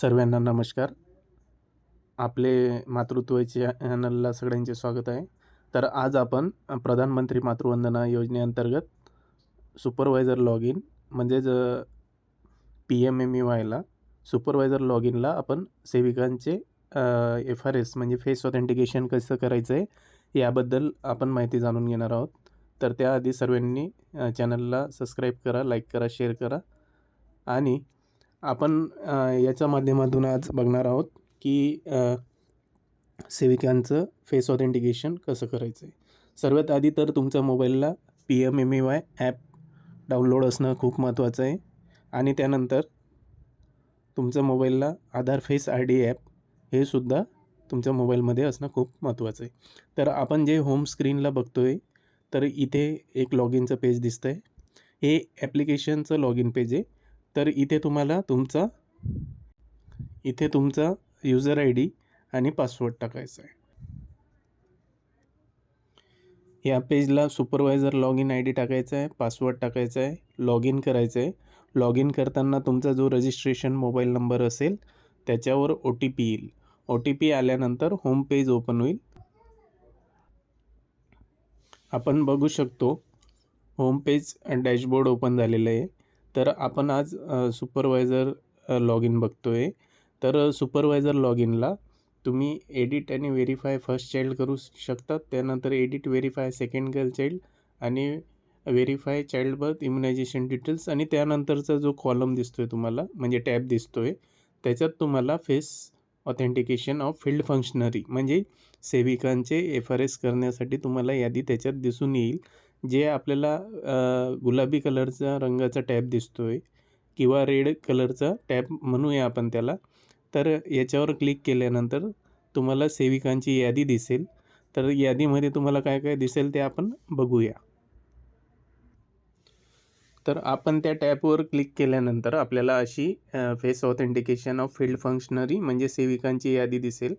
सर्वांना नमस्कार. आपले मातृत्वाच्या चॅनलला सगळ्यांचे स्वागत आहे. तर आज आपण प्रधानमंत्री मातृवंदना योजनेअंतर्गत सुपरवायझर लॉग इन म्हणजेच पी एम एम ई वायला सुपरवायझर लॉग इनला आपण सेविकांचे एफ आर एस म्हणजे फेस ऑथेंटिकेशन कसं करायचं आहे याबद्दल आपण माहिती जाणून घेणार आहोत. तर त्याआधी सर्वांनी चॅनलला सबस्क्राईब करा लाईक करा शेअर करा आणि आपण याच्या माध्यमातून आज बघणार आहोत की सेविकांचं फेस ऑथेंटिकेशन कसं करायचं आहे सर्वात आधी तर तुमच्या मोबाईलला P M M A Y app download असणं खूप महत्त्वाचं आहे. आणि त्यानंतर तुमच्या मोबाईलला Aadhaar face I D app हे सुद्धा तुमच्या मोबाईलमध्ये असणं खूप महत्त्वाचं आहे. तर आपण जे होम स्क्रीनला बघतो आहे तर इथे एक लॉग इनचं पेज दिसतं आहे हे ॲप्लिकेशनचं लॉग इन पेज आहे. तर इथे तुम्हाला तुमचा इथे तुमचा युजर आय डी आणि पासवर्ड टाकायचा आहे. या पेजला supervisor log in I D टाकायचा आहे पासवर्ड टाकायचा आहे लॉग इन करायचं आहे. लॉग इन करताना तुमचा जो रजिस्ट्रेशन मोबाईल नंबर असेल त्याच्यावर ओ टी पी येईल. ओ टी पी आल्यानंतर होम पेज ओपन होईल. आपण बघू शकतो होम पेज डॅशबोर्ड ओपन झालेलं आहे. तर आपण आज सुपरवायझर लॉग इन बघतो आहे तर सुपरवायझर लॉग इनला तुम्ही एडिट आणि व्हेरीफाय फर्स्ट चाइल्ड करू शकतात. त्यानंतर edit verify second girl child आणि verify child birth immunisation details आणि त्यानंतरचा जो कॉलम दिसतो आहे तुम्हाला म्हणजे टॅब दिसतो आहे त्याच्यात तुम्हाला face authentication of field functionary म्हणजे सेविकांचे एफ आर एस करण्यासाठी तुम्हाला यादी त्याच्यात दिसून येईल. जे आपल्याला गुलाबी कलरचा रंगाचा टॅब दिसतो आहे किंवा रेड कलरचा टॅब म्हणूया आपण त्याला तर याच्यावर क्लिक केल्यानंतर तुम्हाला सेविकांची यादी दिसेल. तर यादीमध्ये तुम्हाला काय काय दिसेल ते आपण बघूया. तर आपण त्या टॅपवर क्लिक केल्यानंतर आपल्याला अशी face authentication of field functionary म्हणजे सेविकांची यादी दिसेल.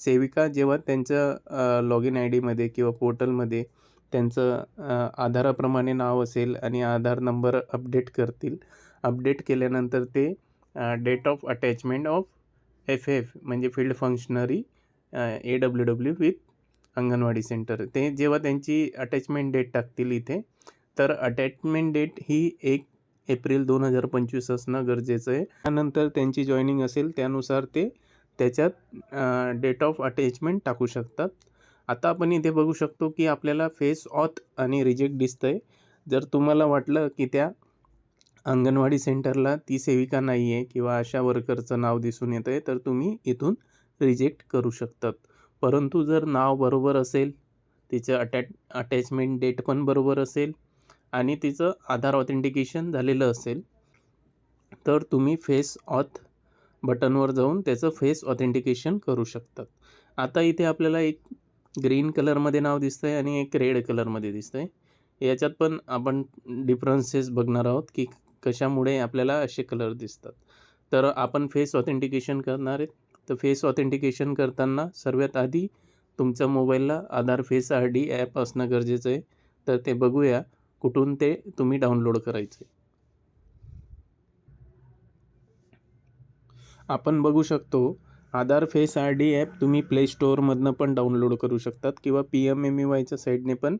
सेविका जेव्हा त्यांच्या लॉग इन आय डीमध्ये किंवा पोर्टलमध्ये त्यांचं आधाराप्रमाणे नाव असेल आणि आधार नंबर अपडेट करतील. अपडेट केल्यानंतर ते date of attachment of F F म्हणजे field functionary A W W with Anganwadi centre. ते जेव्हा त्यांची अटॅचमेंट डेट टाकतील इथे तर अटॅचमेंट डेट ही एक एप्रिल दोन हजार पंचवीस असणं गरजेचं आहे. त्यानंतर त्यांची जॉईनिंग असेल त्यानुसार ते त्याच्यात डेट ऑफ अटॅचमेंट टाकू शकतात. आता आपण इथे बघू शकतो की आपल्याला फेस ऑथ आणि रिजेक्ट दिसतं आहे जर तुम्हाला वाटलं की त्या अंगणवाडी सेंटरला ती सेविका नाही आहे किंवा अशा वर्करचं नाव दिसून येतं आहे तर तुम्ही इथून रिजेक्ट करू शकतात. परंतु जर नाव बरोबर असेल तिचं अटॅच अटॅचमेंट डेट पण बरोबर असेल आणि तिचं आधार ऑथेंटिकेशन झालेलं असेल तर तुम्ही फेस ऑथ बटनवर जाऊन त्याचं फेस ऑथेंटिकेशन करू शकतात. आता इथे आपल्याला एक ग्रीन कलरमध्ये नाव दिसतं आहे आणि एक रेड कलरमध्ये दिसतं आहे याच्यात पण आपण डिफरन्सेस बघणार आहोत की कशामुळे आपल्याला असे कलर दिसतात. तर आपण फेस ऑथेंटिकेशन करणार आहेत. तर फेस ऑथेंटिकेशन करताना सर्वात आधी तुमच्या मोबाईलला Aadhaar face R D app असणं गरजेचं आहे. तर ते बघूया कुठून ते तुम्ही डाउनलोड करायचं. आपण बघू शकतो Aadhaar face R D app तुम्ही प्ले स्टोअरमधनं पण डाउनलोड करू शकतात किंवा पी एम एम ई वायच्या साईडने पण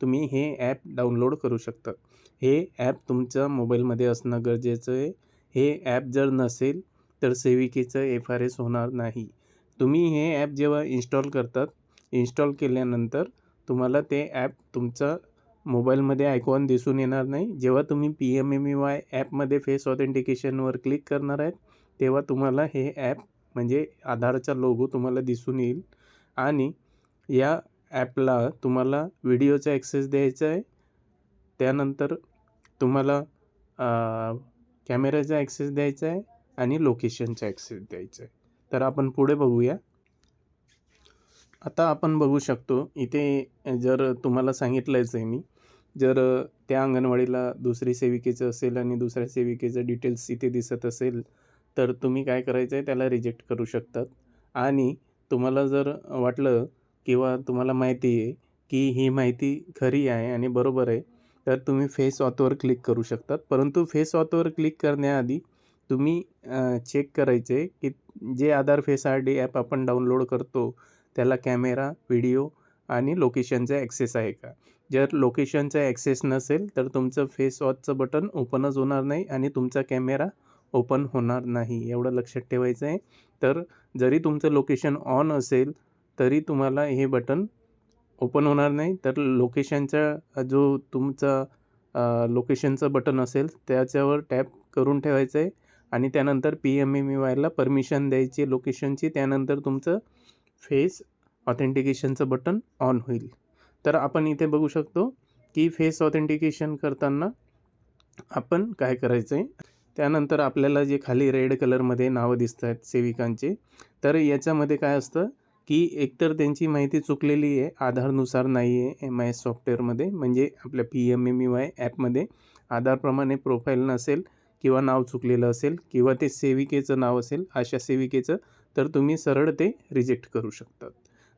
तुम्ही हे ॲप डाउनलोड करू शकतात हे ॲप तुमच्या मोबाईलमध्ये असणं गरजेचं आहे. हे ॲप जर नसेल तर सेविकेचं एफ आर एस होणार नाही. तुम्ही हे ॲप जेव्हा इन्स्टॉल करतात इन्स्टॉल केल्यानंतर तुम्हाला ते ॲप तुमचा मोबाईलमध्ये आयकॉन दिसून येणार नाही. जेव्हा तुम्ही P M M E Y ॲपमध्ये फेस ऑथेंटिकेशनवर क्लिक करणार आहेत तेव्हा तुम्हाला हे ॲप म्हणजे आधारचा लोगो तुम्हाला दिसून येईल. आणि या ॲपला तुम्हाला व्हिडिओचा ॲक्सेस द्यायचा आहे. त्यानंतर तुम्हाला कॅमेऱ्याचा ॲक्सेस द्यायचा आहे आणि लोकेशनचा ॲक्सेस द्यायचा आहे. तर आपण पुढे बघूया. आता आपण बघू शकतो इथे जर तुम्हाला सांगितलंच आहे मी जर त्या अंगणवाडीला दुसरी सेविकेचं असेल आणि दुसऱ्या सेविकेचं डिटेल्स इथे दिसत असेल तर तुम्ही काय करायचं आहे त्याला रिजेक्ट करू शकतात. आणि तुम्हाला जर वाटलं किंवा तुम्हाला माहिती आहे की ही माहिती खरी आहे आणि बरोबर आहे तर तुम्ही फेस ऑथवर क्लिक करू शकतात. परंतु फेस ऑथवर क्लिक करण्याआधी तुम्ही चेक करायचे की जे Aadhaar face R D app आपण डाउनलोड करतो त्याला कॅमेरा व्हिडिओ आणि लोकेशनचा ॲक्सेस आहे का? जर लोकेशनचा ॲक्सेस नसेल तर तुमचं फेस ऑथचं बटन ओपनच होणार नाही आणि तुमचा कॅमेरा ओपन होणार नाही एवढं लक्षात ठेवायचं आहे. तर जरी तुमचं लोकेशन ऑन असेल तरी तुम्हाला हे बटन ओपन होणार नाही. तर लोकेशनचा जो तुमचा लोकेशनचं बटन असेल त्याच्यावर टॅप करून ठेवायचं आहे. आणि त्यानंतर पी एम एम ई वायला परमिशन द्यायची लोकेशनची. त्यानंतर तुमचं फेस ऑथेंटिकेशनचं बटन ऑन होईल. तर आपण इथे बघू शकतो की फेस ऑथेंटिकेशन करताना आपण काय करायचं आहे? त्यानंतर आपल्याला जे खाली रेड कलरमध्ये नावं दिसत आहेत सेविकांचे तर याच्यामध्ये काय असतं की एकतर त्यांची माहिती चुकलेली आहे आधारनुसार नाही आहे एम आय एस सॉफ्टवेअरमध्ये म्हणजे आपल्या P M M E Y ॲपमध्ये आधारप्रमाणे प्रोफाईल नसेल किंवा नाव चुकलेलं असेल किंवा ते सेविकेचं नाव असेल अशा सेविकेचं तर तुम्ही सरळ ते रिजेक्ट करू शकतात.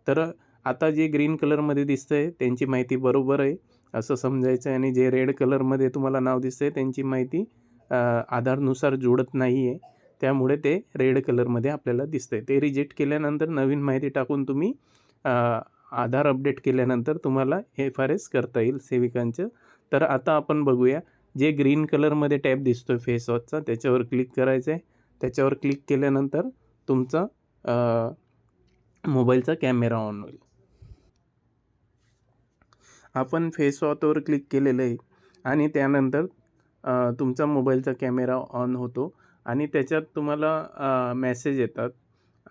तर आता जे ग्रीन कलरमध्ये दिसतं आहे त्यांची माहिती बरोबर आहे असं समजायचं आहे. आणि जे रेड कलरमध्ये तुम्हाला नाव दिसतं आहे त्यांची माहिती आधारनुसार जोडत नाही आहे त्यामुळे ते रेड कलरमध्ये आपल्याला दिसतं आहे ते रिजेक्ट केल्यानंतर नवीन माहिती टाकून तुम्ही आधार अपडेट केल्यानंतर तुम्हाला एफ आर एस करता येईल सेविकांचं. तर आता आपण बघूया जे ग्रीन कलरमध्ये टॅप दिसतो आहे फेस वॉचचा त्याच्यावर क्लिक करायचं आहे त्याच्यावर क्लिक केल्यानंतर तुमचा मोबाईलचा कॅमेरा ऑन होईल. आपण फेस वॉचवर क्लिक केलेलं आहे आणि त्यानंतर तुमचा मोबाईलचा कॅमेरा ऑन होतो आणि त्याच्यात तुम्हाला मेसेज येतात.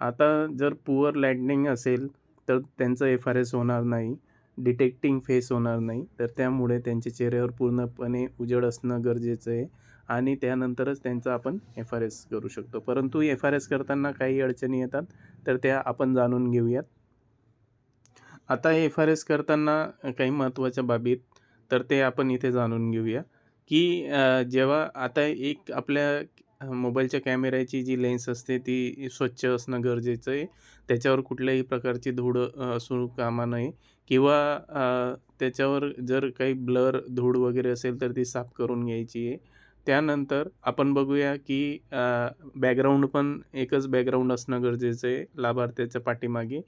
आता जर पुअर लाईटनिंग असेल तर त्यांचं एफ आर एस होणार नाही डिटेक्टिंग फेस होणार नाही तर त्यामुळे त्यांच्या चेहऱ्यावर पूर्णपणे उजड असणं गरजेचं आहे आणि त्यानंतरच त्यांचा आपण एफ आर एस करू शकतो. परंतु एफ आर एस करताना काही अडचणी येतात तर त्या आपण जाणून घेऊयात. आता एफ आर एस करताना काही महत्त्वाच्या बाबीत तर ते आपण इथे जाणून घेऊया. की जेव्हा आता एक आपल्या मोबाईलच्या कॅमेऱ्याची जी लेन्स असते ती स्वच्छ असणं गरजेचं आहे. त्याच्यावर कुठल्याही प्रकारची धूळ असू कामा नये किंवा त्याच्यावर जर काही ब्लर धूळ वगैरे असेल तर ती साफ करून घ्यायची आहे. त्यानंतर आपण बघूया की बॅकग्राऊंड पण एकच बॅकग्राऊंड असणं गरजेचं आहे लाभार्थ्याच्या पाठीमागे.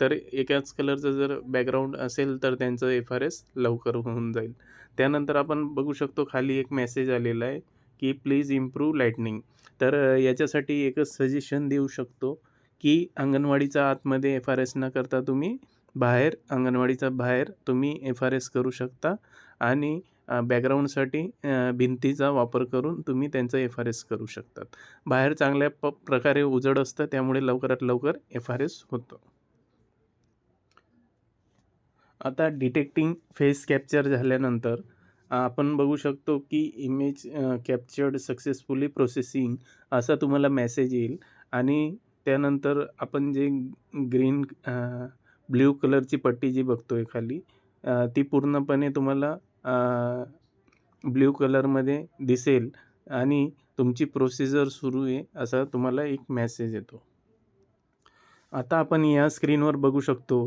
तर एकाच कलरचं जर बॅकग्राऊंड असेल तर त्यांचं एफ आर एस लवकर होऊन जाईल. त्यानंतर आपण बघू शकतो खाली एक मेसेज आलेला आहे की प्लीज इम्प्रूव्ह लाईटनिंग तर याच्यासाठी एकच सजेशन देऊ शकतो की अंगणवाडीचा आतमध्ये एफ आर एस न करता तुम्ही बाहेर अंगणवाडीचा बाहेर तुम्ही एफ आर एस करू शकता आणि बॅकग्राऊंडसाठी भिंतीचा वापर करून तुम्ही त्यांचं एफ आर एस करू शकतात. बाहेर चांगल्या प प्रकारे उजड असतं त्यामुळे लवकरात लवकर एफ आर एस होतं. आता डिटेक्टिंग फेस कॅप्चर झाल्यानंतर आपण बघू शकतो की इमेज कॅप्चर्ड सक्सेसफुली प्रोसेसिंग असा तुम्हाला मेसेज येईल. आणि त्यानंतर आपण जे ग्रीन ब्ल्यू कलरची पट्टी जी बघतो आहे खाली ती पूर्णपणे तुम्हाला ब्ल्यू कलरमध्ये दिसेल आणि तुमची प्रोसिजर सुरू आहे असा तुम्हाला एक मेसेज येतो. आता आपण या स्क्रीनवर बघू शकतो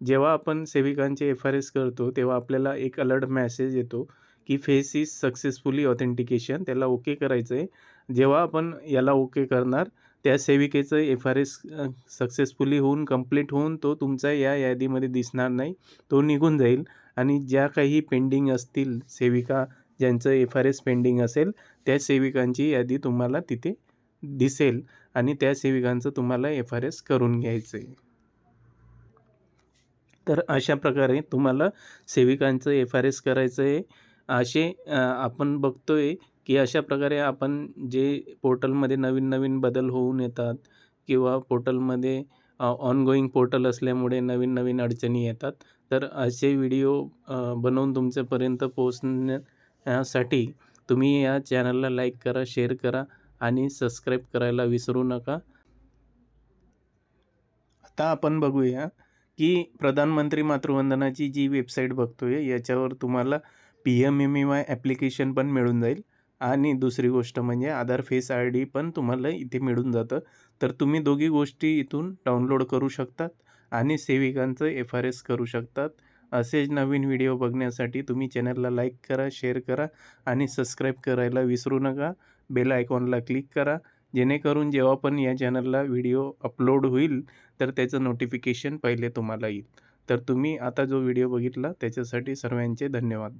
जेव्हा आपण सेविकांचे एफ आर एस करतो तेव्हा आपल्याला एक अलर्ट मॅसेज येतो की फेस इज सक्सेसफुली ऑथेंटिकेशन त्याला ओके करायचं आहे जेव्हा आपण याला ओके करणार त्या सेविकेचं एफ आर एस सक्सेसफुली होऊन कंप्लीट होऊन तो तुमचा या यादीमध्ये दिसणार नाही तो निघून जाईल. आणि ज्या काही पेंडिंग असतील सेविका ज्यांचं एफ आर एस पेंडिंग असेल त्या सेविकांची यादी तुम्हाला तिथे दिसेल आणि त्या सेविकांचं तुम्हाला एफ आर एस करून घ्यायचं आहे तर अशा प्रकारे तुम्हाला सेविकांचं एफ आर एस करायचं आहे असे आपण बघतो आहे की अशा प्रकारे आपण जे पोर्टलमध्ये नवीन नवीन बदल होऊन येतात किंवा पोर्टलमध्ये ऑनगोईंग पोर्टल असल्यामुळे नवीन नवीन अडचणी येतात तर असे व्हिडिओ बनवून तुमच्यापर्यंत पोचण्यासाठी तुम्ही या चॅनलला लाईक करा शेअर करा आणि सबस्क्राईब करायला विसरू नका. आता आपण बघूया की प्रधानमंत्री मातृवंदनाची जी वेबसाईट बघतो आहे याच्यावर तुम्हाला P M M E Y application पण मिळून जाईल. आणि दुसरी गोष्ट म्हणजे आधार फेस आय डी पण तुम्हाला इथे मिळून जातं. तर तुम्ही दोघी गोष्टी इथून डाउनलोड करू शकतात आणि सेविकांचं एफ आर एस करू शकतात. असेच नवीन व्हिडिओ बघण्यासाठी तुम्ही चॅनलला लाईक करा शेअर करा आणि सबस्क्राईब करायला विसरू नका. बेल आयकॉनला क्लिक करा. जेणेकरून जेव्हा पण या चॅनलला व्हिडिओ अपलोड होईल तर त्याचं नोटिफिकेशन पहिले तुम्हाला येईल. तर तुम्ही आता जो व्हिडिओ बघितला त्याच्यासाठी सर्वांचे धन्यवाद.